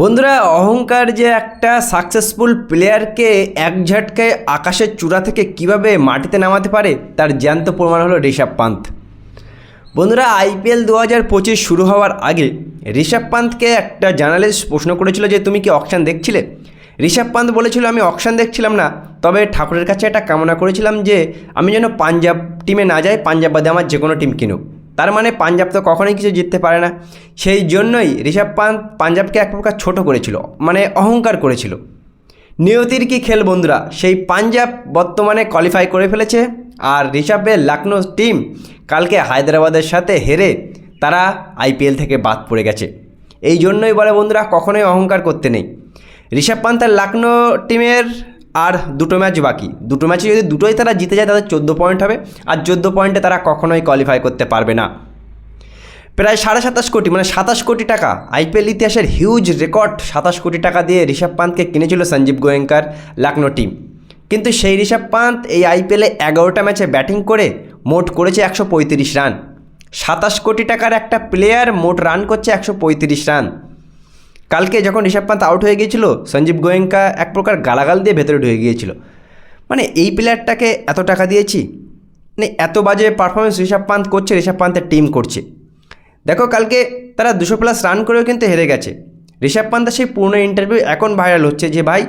বন্ধুরা, অহংকার যে একটা সাকসেসফুল প্লেয়ারকে এক ঝটকায় আকাশের চূড়া থেকে কীভাবে মাটিতে নামাতে পারে, তার জ্যান্ত প্রমাণ হলো ঋষভ পান্থ। বন্ধুরা আইপিএল দু হাজার পঁচিশ শুরু হওয়ার আগে ঋষভ পান্থকে একটা জার্নালিস্ট প্রশ্ন করেছিল যে, তুমি কি অকশান দেখছিলে? ঋষভ পান্থ বলেছিল, আমি অকশান দেখছিলাম না, তবে ঠাকুরের কাছে একটা কামনা করেছিলাম যে, আমি যেন পাঞ্জাব টিমে না যাই, পাঞ্জাব বাদে আমার যে কোনো টিম কিনুক। তার মানে পাঞ্জাব তো কখনোই কিছু জিততে পারে না। সেই জন্যই ঋষভ পান্ত পাঞ্জাবকে এক প্রকার ছোটো করেছিল মানে অহংকার করেছিল। নিয়তির কি খেল বন্ধুরা? সেই পাঞ্জাব বর্তমানে কোয়ালিফাই করে ফেলেছে আর ঋষভের লখনৌ টিম কালকে হায়দ্রাবাদের সাথে হেরে তারা আইপিএল থেকে বাদ পড়ে গেছে। এই জন্যই বলে বন্ধুরা, কখনোই অহংকার করতে নেই। ঋষভ পান্থ আর টিমের আর দুটো ম্যাচ বাকি। দুটো ম্যাচে যদি দুটোই তারা জিতে যায়, তাদের চোদ্দ পয়েন্ট হবে। আর চোদ্দ পয়েন্টে তারা কখনোই কোয়ালিফাই করতে পারবে না। প্রায় সাড়ে সাতাশ কোটি মানে সাতাশ কোটি টাকা। আইপিএল ইতিহাসের হিউজ রেকর্ড সাতাশ কোটি টাকা দিয়ে ঋষভ পান্তকে কিনেছিল সঞ্জীব গোয়েঙ্কার লখনৌ টিম কিন্তু সেই ঋষভ পান্ত এই আইপিএলে এগারোটা ম্যাচে ব্যাটিং করে মোট করেছে একশো পঁয়ত্রিশ রান। সাতাশ কোটি টাকার একটা প্লেয়ার মোট রান করছে একশো পঁয়ত্রিশ রান। কালকে যখন ঋষভ পান্থ আউট হয়ে গিয়েছিল, সঞ্জীব গোয়েঙ্কা এক প্রকার গালাগাল দিয়ে ভেতরে ঢুকে গিয়েছিল। মানে এই প্লেয়ারটাকে এত টাকা দিয়েছি? মানে এত বাজে পারফরমেন্স ঋষভ পান্থ করছে ঋষভ পান্থের টিম করছে। দেখো, কালকে তারা দুশো প্লাস রান করেও কিন্তু হেরে গেছে। ঋষভ পান্থের সেই পূর্ণ ইন্টারভিউ এখন ভাইরাল হচ্ছে যে, ভাই,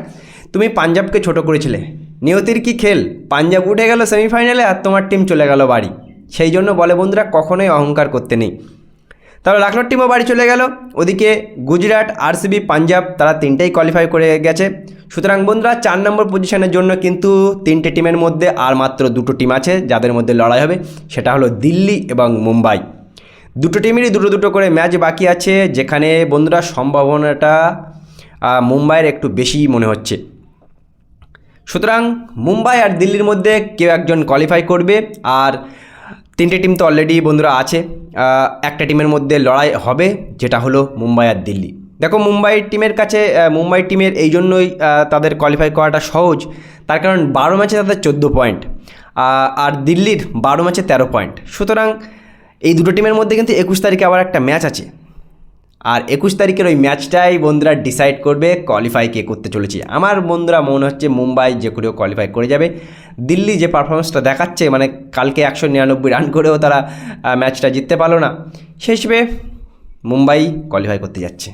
তুমি পাঞ্জাবকে ছোট করেছিলে। নিয়তির কি খেল? পাঞ্জাব উঠে গেল সেমিফাইনালে আর তোমার টিম চলে গেল বাড়ি। সেই জন্য বলে বন্ধুরা, কখনোই অহংকার করতে নেই। তাহলে লখনৌ টিমও বাড়ি চলে গেল। ওদিকে গুজরাট আরসিবি পাঞ্জাব তারা তিনটেই কোয়ালিফাই করে গেছে। সুতরাং বন্ধুরা, চার নম্বর পজিশনের জন্য কিন্তু তিনটে টিমের মধ্যে আর মাত্র দুটো টিম আছে যাদের মধ্যে লড়াই হবে। সেটা হলো দিল্লি এবং মুম্বাই। দুটো টিমেরই দুটো দুটো করে ম্যাচ বাকি আছে, যেখানে বন্ধুরা সম্ভাবনাটা মুম্বাইয়ের একটু বেশি মনে হচ্ছে। সুতরাং মুম্বাই আর দিল্লির মধ্যে কেউ একজন কোয়ালিফাই করবে। আর তিনটে টিম তো অলরেডি বন্ধুরা আছে। একটা টিমের মধ্যে লড়াই হবে, যেটা হলো মুম্বাই আর দিল্লি। দেখো, মুম্বাই টিমের কাছে মুম্বাই টিমের এই জন্যই তাদের কোয়ালিফাই করাটা সহজ। তার কারণ বারো ম্যাচে তাদের চোদ্দ পয়েন্ট আর দিল্লির বারো ম্যাচে তেরো পয়েন্ট সুতরাং এই দুটো টিমের মধ্যে কিন্তু একুশ তারিখে আবার একটা ম্যাচ আছে। আর একুশ তারিখের ওই ম্যাচটাই বন্ধুরা ডিসাইড করবে কোয়ালিফাই কে করতে চলেছে। আমার বন্ধুরা মনে হচ্ছে মুম্বাই যে করেও কোয়ালিফাই করে যাবে। দিল্লি যে পারফরমেন্সটা দেখাচ্ছে মানে কালকে একশো নিরানব্বই রান করেও তারা ম্যাচটা জিততে পারল না। সেই হিসেবে মুম্বাই কোয়ালিফাই করতে যাচ্ছে।